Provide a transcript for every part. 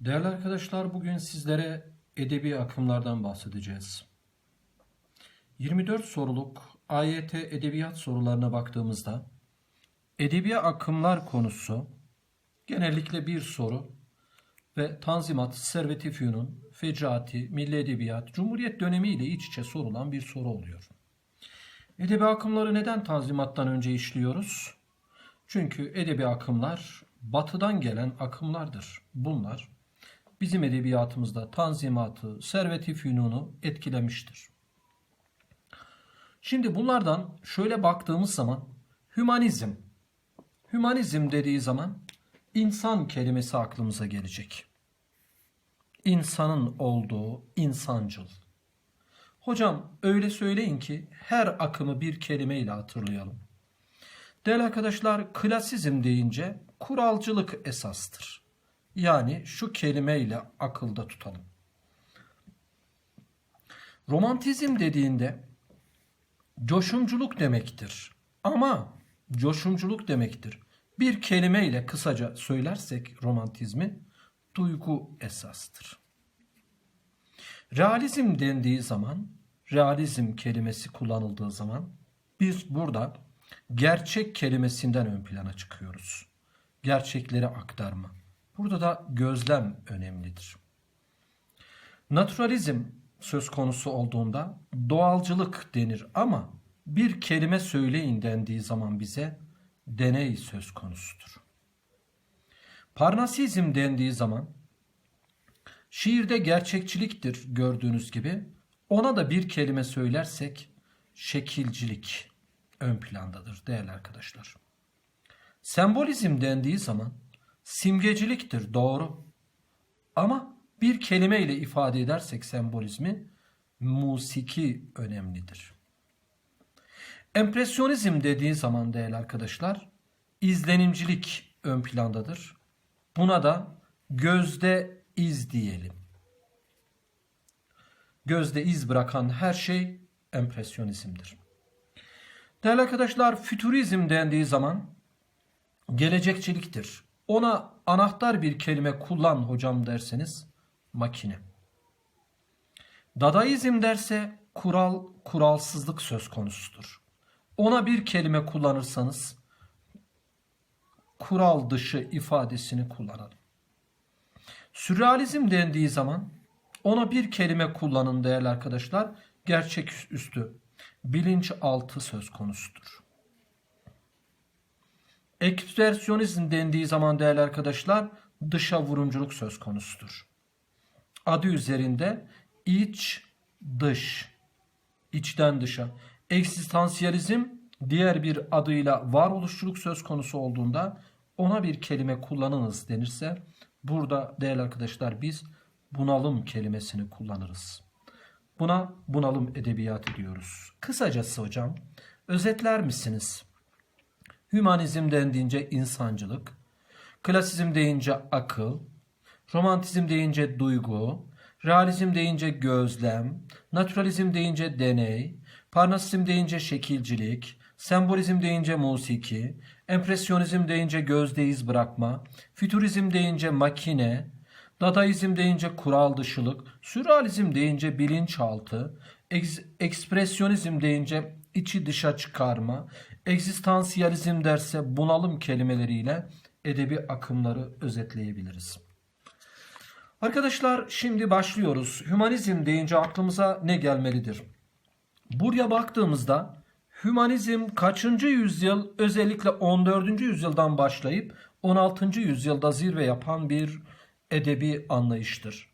Değerli arkadaşlar bugün sizlere edebi akımlardan bahsedeceğiz. 24 soruluk AYT edebiyat sorularına baktığımızda edebi akımlar konusu genellikle bir soru ve Tanzimat, Servet-i Fünun, Fecaati, Milli Edebiyat, Cumhuriyet dönemi ile iç içe sorulan bir soru oluyor. Edebi akımları neden Tanzimat'tan önce işliyoruz? Çünkü edebi akımlar batıdan gelen akımlardır. Bunlar bizim edebiyatımızda Tanzimat'ı, Servet-i Fünun'u etkilemiştir. Şimdi bunlardan şöyle baktığımız zaman hümanizm. Hümanizm dediği zaman insan kelimesi aklımıza gelecek. İnsanın olduğu insancıl. Hocam öyle söyleyin ki her akımı bir kelimeyle hatırlayalım. Değerli arkadaşlar klasizm deyince kuralcılık esastır. Yani şu kelimeyle akılda tutalım. Romantizm dediğinde coşumculuk demektir. Ama coşumculuk demektir. Bir kelimeyle kısaca söylersek romantizmi duygu esastır. Realizm dendiği zaman, realizm kelimesi kullanıldığı zaman biz burada gerçek kelimesinden ön plana çıkıyoruz. Gerçekleri aktarma. Burada da gözlem önemlidir. Naturalizm söz konusu olduğunda doğalcılık denir ama bir kelime söyleyin dendiği zaman bize deney söz konusudur. Parnasizm dendiği zaman şiirde gerçekçiliktir gördüğünüz gibi. Ona da bir kelime söylersek şekilcilik ön plandadır değerli arkadaşlar. Sembolizm dendiği zaman simgeciliktir doğru. Ama bir kelimeyle ifade edersek sembolizmi musiki önemlidir. Empresyonizm dediği zaman değerli arkadaşlar izlenimcilik ön plandadır. Buna da gözde iz diyelim. Gözde iz bırakan her şey empresyonizmdir. Değerli arkadaşlar fütürizm dendiği zaman gelecekçiliktir. Ona anahtar bir kelime kullan hocam derseniz makine. Dadaizm derse kural, kuralsızlık söz konusudur. Ona bir kelime kullanırsanız kural dışı ifadesini kullanalım. Sürrealizm dendiği zaman ona bir kelime kullanın değerli arkadaşlar. Gerçek üstü, bilinçaltı söz konusudur. Ekspresyonizm dendiği zaman değerli arkadaşlar dışa vurumculuk söz konusudur. Adı üzerinde iç, dış, içten dışa. Eksistansiyalizm diğer bir adıyla varoluşçuluk söz konusu olduğunda ona bir kelime kullanınız denirse burada değerli arkadaşlar biz bunalım kelimesini kullanırız. Buna bunalım edebiyatı diyoruz. Kısacası hocam özetler misiniz? Hümanizm dendiğince insancılık, klasizm deyince akıl, romantizm deyince duygu, realizm deyince gözlem, naturalizm deyince deney, parnasizm deyince şekilcilik, sembolizm deyince musiki, empresyonizm deyince gözde iz bırakma, fütürizm deyince makine, dadaizm deyince kural dışılık, sürrealizm deyince bilinçaltı, eks ekspresyonizm deyince içi dışa çıkarma, egzistansiyalizm derse bunalım kelimeleriyle edebi akımları özetleyebiliriz. Arkadaşlar şimdi başlıyoruz. Hümanizm deyince aklımıza ne gelmelidir? Buraya baktığımızda hümanizm kaçıncı yüzyıl özellikle 14. yüzyıldan başlayıp 16. yüzyılda zirve yapan bir edebi anlayıştır.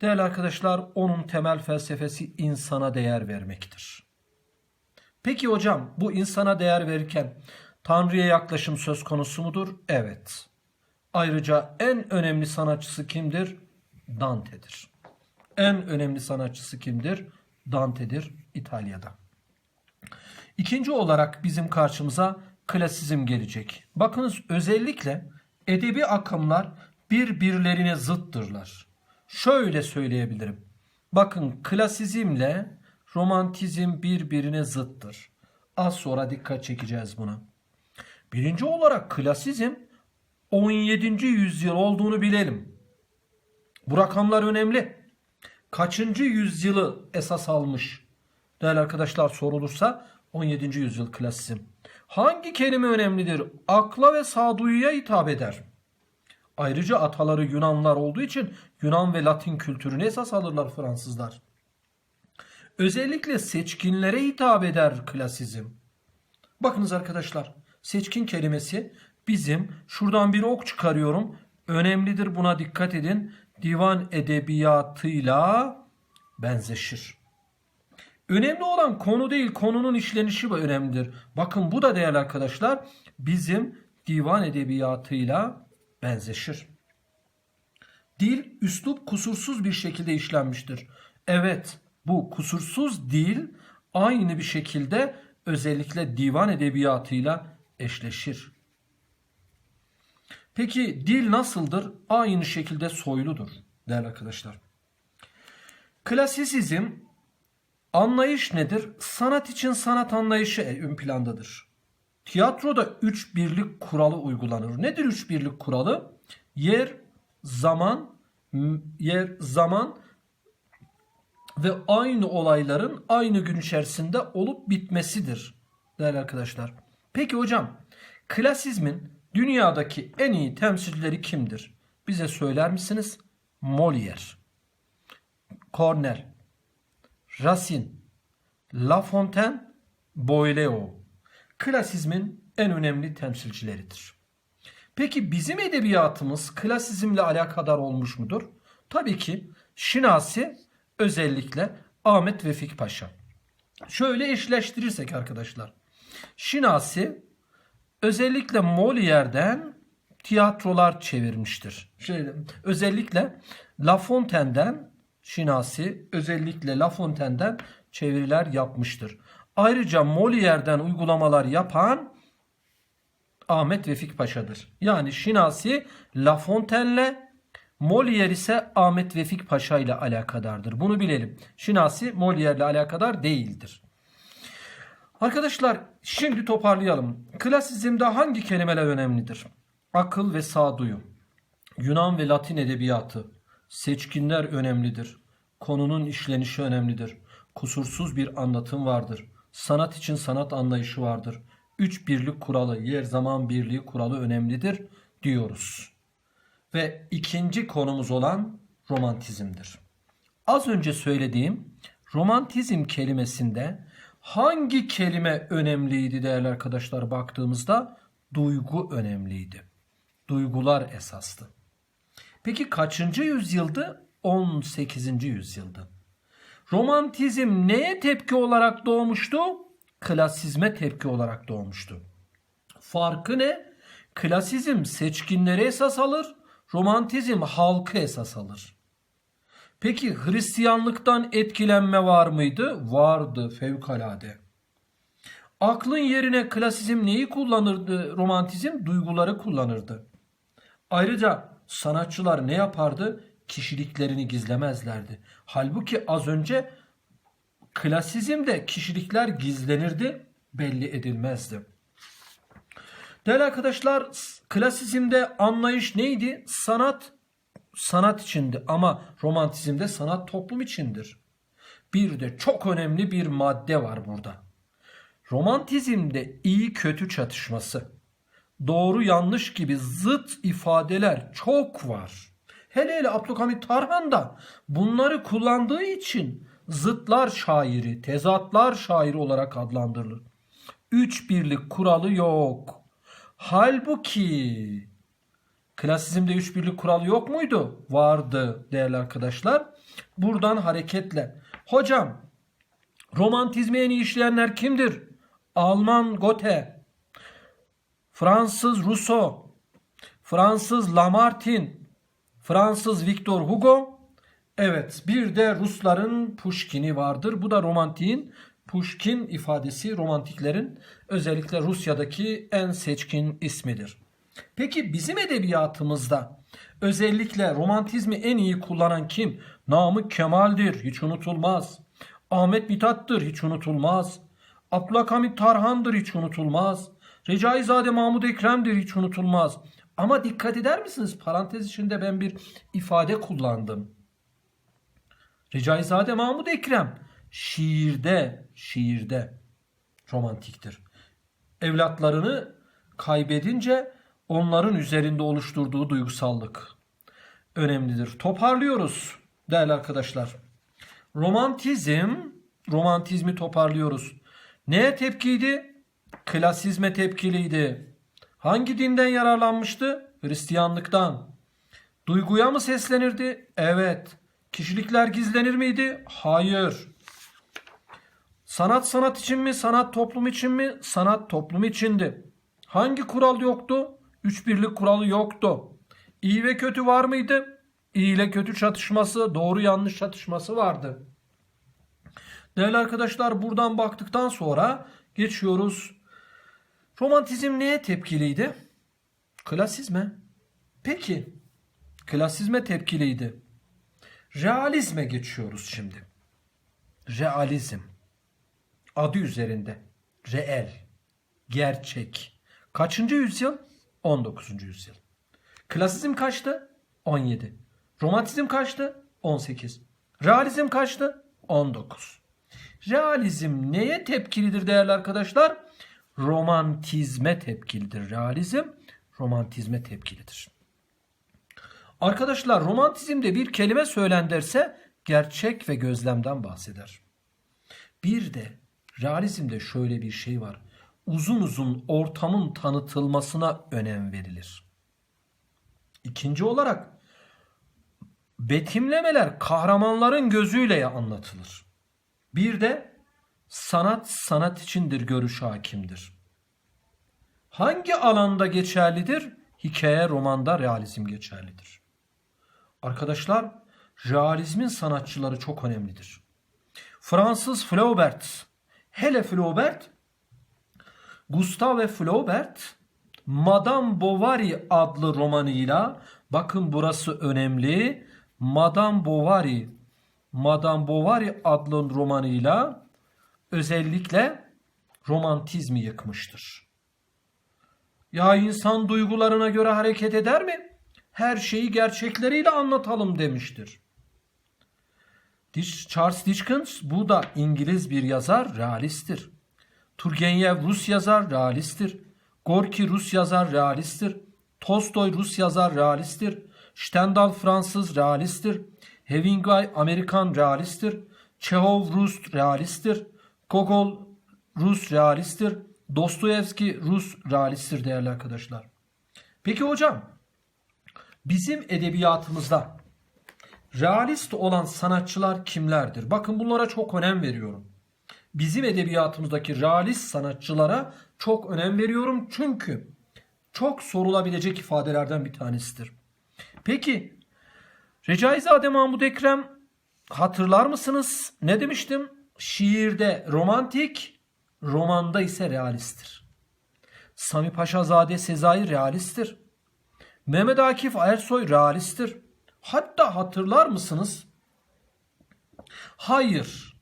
Değerli arkadaşlar onun temel felsefesi insana değer vermektir. Peki hocam bu insana değer verirken Tanrı'ya yaklaşım söz konusu mudur? Evet. Ayrıca en önemli sanatçısı kimdir? Dante'dir. En önemli sanatçısı kimdir? Dante'dir İtalya'da. İkinci olarak bizim karşımıza klasizm gelecek. Bakınız özellikle edebi akımlar birbirlerine zıttırlar. Şöyle söyleyebilirim. Bakın klasizmle romantizm birbirine zıttır. Az sonra dikkat çekeceğiz buna. Birinci olarak klasizm 17. yüzyıl olduğunu bilelim. Bu rakamlar önemli. Kaçıncı yüzyılı esas almış? Değerli arkadaşlar sorulursa 17. yüzyıl klasizm. Hangi kelime önemlidir? Akla ve sağduyuya hitap eder. Ayrıca ataları Yunanlar olduğu için Yunan ve Latin kültürünü esas alırlar Fransızlar. Özellikle seçkinlere hitap eder klasizm. Bakınız arkadaşlar seçkin kelimesi bizim şuradan bir ok çıkarıyorum. Önemlidir buna dikkat edin. Divan edebiyatıyla benzeşir. Önemli olan konu değil konunun işlenişi önemlidir. Bakın bu da değerli arkadaşlar bizim divan edebiyatıyla benzeşir. Dil üslup kusursuz bir şekilde işlenmiştir. Evet bu kusursuz dil aynı bir şekilde özellikle divan edebiyatıyla eşleşir. Peki dil nasıldır? Aynı şekilde soyludur değerli arkadaşlar. Klasisizm anlayış nedir? Sanat için sanat anlayışı ön plandadır. Tiyatroda üç birlik kuralı uygulanır. Nedir üç birlik kuralı? Yer, zaman, yer, zaman ve aynı olayların aynı gün içerisinde olup bitmesidir değerli arkadaşlar. Peki hocam klasizmin dünyadaki en iyi temsilcileri kimdir? Bize söyler misiniz? Molière, Cornell, Racine, La Fontaine, Boileau. Klasizmin en önemli temsilcileridir. Peki bizim edebiyatımız klasizmle alakadar olmuş mudur? Tabii ki Şinasi özellikle Ahmet Vefik Paşa. Şöyle eşleştirirsek arkadaşlar. Şinasi özellikle Molière'den tiyatrolar çevirmiştir. Şöyle, özellikle La Fontaine'den Şinasi özellikle La Fontaine'den çeviriler yapmıştır. Ayrıca Molière'den uygulamalar yapan Ahmet Vefik Paşa'dır. Yani Şinasi La Fontaine'le Molière ise Ahmet Vefik Paşa ile alakadardır. Bunu bilelim. Şinasi Molière ile alakadar değildir. Arkadaşlar şimdi toparlayalım. Klasizmde hangi kelimeler önemlidir? Akıl ve sağduyu. Yunan ve Latin edebiyatı. Seçkinler önemlidir. Konunun işlenişi önemlidir. Kusursuz bir anlatım vardır. Sanat için sanat anlayışı vardır. Üç birlik kuralı, yer zaman birliği kuralı önemlidir diyoruz. Ve ikinci konumuz olan romantizmdir. Az önce söylediğim romantizm kelimesinde hangi kelime önemliydi değerli arkadaşlar baktığımızda? Duygu önemliydi. Duygular esastı. Peki kaçıncı yüzyıldı? 18. yüzyıldı. Romantizm neye tepki olarak doğmuştu? Klasizme tepki olarak doğmuştu. Farkı ne? Klasizm seçkinleri esas alır, romantizm halkı esas alır. Peki Hristiyanlıktan etkilenme var mıydı? Vardı fevkalade. Aklın yerine klasizm neyi kullanırdı? Romantizm duyguları kullanırdı. Ayrıca sanatçılar ne yapardı? Kişiliklerini gizlemezlerdi. Halbuki az önce klasizmde kişilikler gizlenirdi, belli edilmezdi. Değerli arkadaşlar, klasizmde anlayış neydi? Sanat sanat içindi ama romantizmde sanat toplum içindir. Bir de çok önemli bir madde var burada. Romantizmde iyi kötü çatışması, doğru yanlış gibi zıt ifadeler çok var. Hele hele Abdülhamit Tarhan da bunları kullandığı için zıtlar şairi, tezatlar şairi olarak adlandırılır. Üç birlik kuralı yok. Halbuki klasizmde üç birlik kuralı yok muydu? Vardı değerli arkadaşlar. Buradan hareketle. Hocam romantizmi en iyi işleyenler kimdir? Alman Goethe, Fransız Rousseau, Fransız Lamartine, Fransız Victor Hugo. Evet bir de Rusların Pushkin'i vardır. Bu da romantiğin Pushkin ifadesi romantiklerin özellikle Rusya'daki en seçkin ismidir. Peki bizim edebiyatımızda özellikle romantizmi en iyi kullanan kim? Namık Kemal'dir hiç unutulmaz. Ahmet Mithat'tır hiç unutulmaz. Abdülhamit Tarhan'dır hiç unutulmaz. Recaizade Mahmud Ekrem'dir hiç unutulmaz. Ama dikkat eder misiniz? Parantez içinde ben bir ifade kullandım. Recaizade Mahmud Ekrem şiirde, şiirde romantiktir. Evlatlarını kaybedince onların üzerinde oluşturduğu duygusallık önemlidir. Toparlıyoruz değerli arkadaşlar. Romantizm, romantizmi toparlıyoruz. Neye tepkiydi? Klasizme tepkiliydi. Hangi dinden yararlanmıştı? Hristiyanlıktan. Duyguya mı seslenirdi? Evet. Kişilikler gizlenir miydi? Hayır. Sanat sanat için mi? Sanat toplum için mi? Sanat toplum içindi. Hangi kural yoktu? Üç birlik kuralı yoktu. İyi ve kötü var mıydı? İyi ile kötü çatışması, doğru yanlış çatışması vardı. Değerli arkadaşlar buradan baktıktan sonra geçiyoruz. Romantizm neye tepkiliydi? Klasizme. Peki, klasizme tepkiliydi. Realizme geçiyoruz şimdi. Realizm. Adı üzerinde. Reel. Gerçek. Kaçıncı yüzyıl? 19. yüzyıl. Klasizm kaçtı? 17. Romantizm kaçtı? 18. Realizm kaçtı? 19. Realizm neye tepkilidir değerli arkadaşlar? Romantizme tepkilidir. Realizm romantizme tepkilidir. Arkadaşlar romantizmde bir kelime söylendirse gerçek ve gözlemden bahseder. Bir de realizmde şöyle bir şey var. Uzun uzun ortamın tanıtılmasına önem verilir. İkinci olarak betimlemeler kahramanların gözüyle anlatılır. Bir de sanat sanat içindir görüş hakimdir. Hangi alanda geçerlidir? Hikaye romanda realizm geçerlidir. Arkadaşlar realizmin sanatçıları çok önemlidir. Fransız Flaubert, hele Flaubert, Gustave Flaubert, Madame Bovary adlı romanıyla bakın burası önemli. Madame Bovary Madame Bovary adlı romanıyla özellikle romantizmi yıkmıştır. Ya insan duygularına göre hareket eder mi? Her şeyi gerçekleriyle anlatalım demiştir. Charles Dickens bu da İngiliz bir yazar, realisttir. Turgenev Rus yazar, realisttir. Gorki Rus yazar, realisttir. Tolstoy Rus yazar, realisttir. Stendhal Fransız, realisttir. Hemingway Amerikan realisttir. Çehov Rus realisttir. Gogol Rus realisttir. Dostoyevski Rus realisttir değerli arkadaşlar. Peki hocam bizim edebiyatımızda realist olan sanatçılar kimlerdir? Bakın bunlara çok önem veriyorum. Bizim edebiyatımızdaki realist sanatçılara çok önem veriyorum çünkü çok sorulabilecek ifadelerden bir tanesidir. Peki Recaizade Mahmud Ekrem hatırlar mısınız? Ne demiştim? Şiirde romantik, romanda ise realisttir. Sami Paşazade Sezai realisttir. Mehmet Akif Ersoy realisttir. Hatta hatırlar mısınız? Hayır,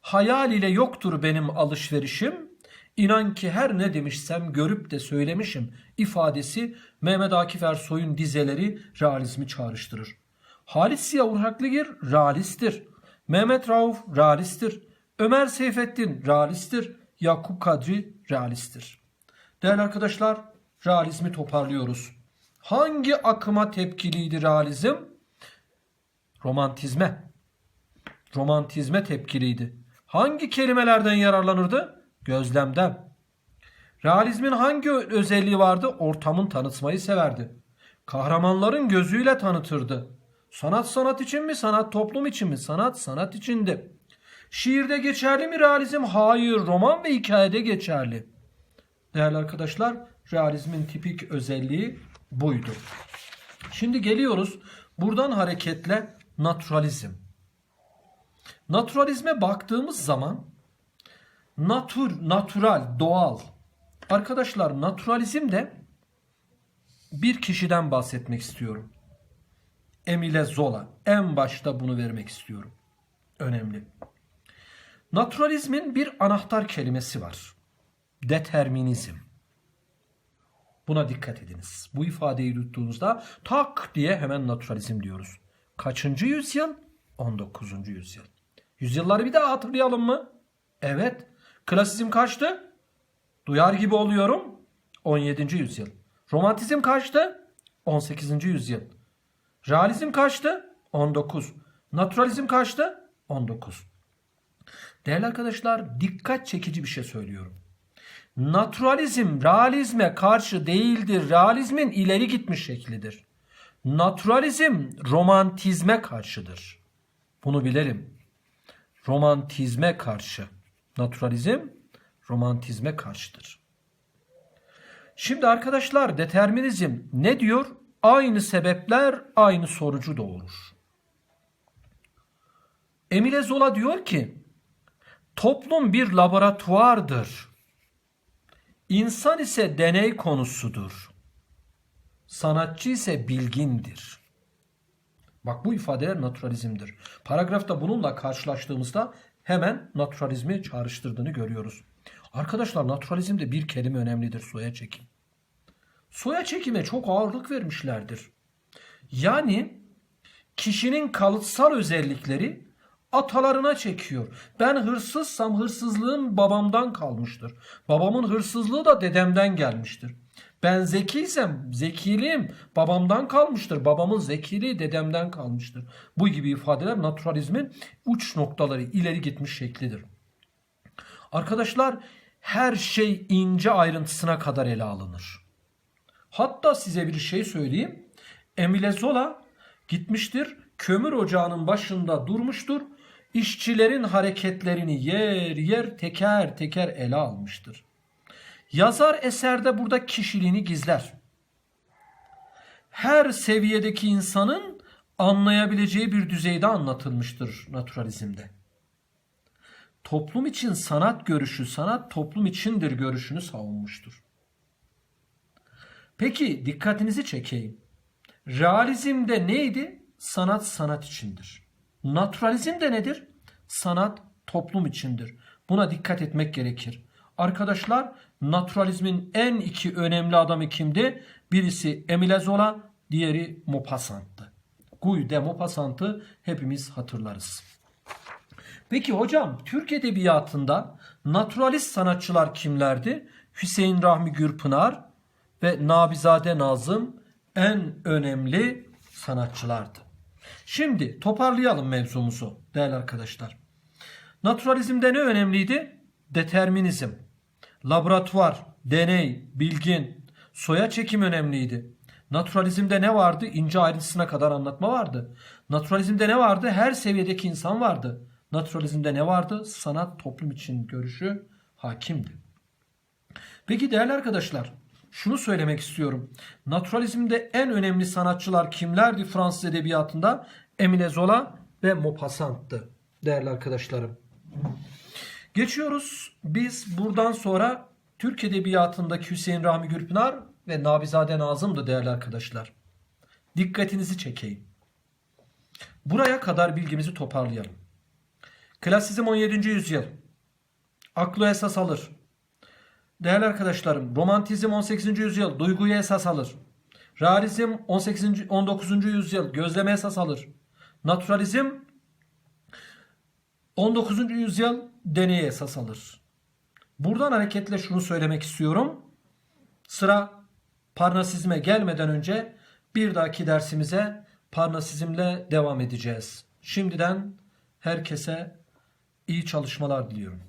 hayal ile yoktur benim alışverişim. İnan ki her ne demişsem görüp de söylemişim ifadesi Mehmet Akif Ersoy'un dizeleri realizmi çağrıştırır. Halis Ziya Urhaklıgir realisttir. Mehmet Rauf realisttir. Ömer Seyfettin realisttir. Yakup Kadri realisttir. Değerli arkadaşlar realizmi toparlıyoruz. Hangi akıma tepkiliydi realizm? Romantizme. Romantizme tepkiliydi. Hangi kelimelerden yararlanırdı? Gözlemden. Realizmin hangi özelliği vardı? Ortamın tanıtmayı severdi. Kahramanların gözüyle tanıtırdı. Sanat sanat için mi? Sanat toplum için mi? Sanat sanat içindi. Şiirde geçerli mi realizm? Hayır. Roman ve hikayede geçerli. Değerli arkadaşlar, realizmin tipik özelliği buydu. Şimdi geliyoruz buradan hareketle naturalizm. Naturalizme baktığımız zaman natur, natural, doğal. Arkadaşlar naturalizmde bir kişiden bahsetmek istiyorum. Emile Zola. En başta bunu vermek istiyorum. Önemli. Naturalizmin bir anahtar kelimesi var. Determinizm. Buna dikkat ediniz. Bu ifadeyi tuttuğunuzda tak diye hemen naturalizm diyoruz. Kaçıncı yüzyıl? 19. yüzyıl. Yüzyılları bir daha hatırlayalım mı? Evet. Klasizm kaçtı? Duyar gibi oluyorum. 17. yüzyıl. Romantizm kaçtı? 18. yüzyıl. Realizm kaçtı? 19. Naturalizm kaçtı? 19. Değerli arkadaşlar dikkat çekici bir şey söylüyorum. Naturalizm realizme karşı değildir. Realizmin ileri gitmiş şeklidir. Naturalizm romantizme karşıdır. Bunu bilelim. Romantizme karşı. Naturalizm romantizme karşıdır. Şimdi arkadaşlar determinizm ne diyor? Aynı sebepler aynı sonucu doğurur. Emile Zola diyor ki toplum bir laboratuvardır. İnsan ise deney konusudur. Sanatçı ise bilgindir. Bak bu ifadeler naturalizmdir. Paragrafta bununla karşılaştığımızda hemen naturalizmi çağrıştırdığını görüyoruz. Arkadaşlar naturalizmde bir kelime önemlidir soya çekim. Soya çekime çok ağırlık vermişlerdir. Yani kişinin kalıtsal özellikleri atalarına çekiyor. Ben hırsızsam hırsızlığım babamdan kalmıştır. Babamın hırsızlığı da dedemden gelmiştir. Ben zekiysem zekiliğim babamdan kalmıştır. Babamın zekiliği dedemden kalmıştır. Bu gibi ifadeler naturalizmin uç noktaları ileri gitmiş şeklidir. Arkadaşlar her şey ince ayrıntısına kadar ele alınır. Hatta size bir şey söyleyeyim. Emile Zola gitmiştir kömür ocağının başında durmuştur. İşçilerin hareketlerini yer yer teker teker ele almıştır. Yazar eserde burada kişiliğini gizler. Her seviyedeki insanın anlayabileceği bir düzeyde anlatılmıştır naturalizmde. Toplum için sanat görüşü, sanat toplum içindir görüşünü savunmuştur. Peki dikkatinizi çekeyim. Realizmde neydi? Sanat sanat içindir. Naturalizm de nedir? Sanat toplum içindir. Buna dikkat etmek gerekir. Arkadaşlar naturalizmin en iki önemli adamı kimdi? Birisi Emile Zola, diğeri Maupassant'tı. Guy de Maupassant'ı hepimiz hatırlarız. Peki hocam Türk Edebiyatı'nda naturalist sanatçılar kimlerdi? Hüseyin Rahmi Gürpınar ve Nabizade Nazım en önemli sanatçılardı. Şimdi toparlayalım mevzumuzu değerli arkadaşlar. Naturalizmde ne önemliydi? Determinizm, laboratuvar, deney, bilgin, soya çekim önemliydi. Naturalizmde ne vardı? İnce ayrıntısına kadar anlatma vardı. Naturalizmde ne vardı? Her seviyedeki insan vardı. Naturalizmde ne vardı? Sanat toplum için görüşü hakimdi. Peki değerli arkadaşlar, şunu söylemek istiyorum. Naturalizmde en önemli sanatçılar kimlerdi Fransız edebiyatında? Emile Zola ve Maupassant'tı değerli arkadaşlarım. Geçiyoruz. Biz buradan sonra Türk Edebiyatı'ndaki Hüseyin Rahmi Gürpınar ve Nabizade Nazım'dı değerli arkadaşlar. Dikkatinizi çekeyim. Buraya kadar bilgimizi toparlayalım. Klasizm 17. yüzyıl. Aklı esas alır. Değerli arkadaşlarım, romantizm 18. yüzyıl duyguyu esas alır. Realizm 18. 19. yüzyıl gözleme esas alır. Naturalizm 19. yüzyıl deneye esas alır. Buradan hareketle şunu söylemek istiyorum. Sıra Parnasizme gelmeden önce bir dahaki dersimize Parnasizmle devam edeceğiz. Şimdiden herkese iyi çalışmalar diliyorum.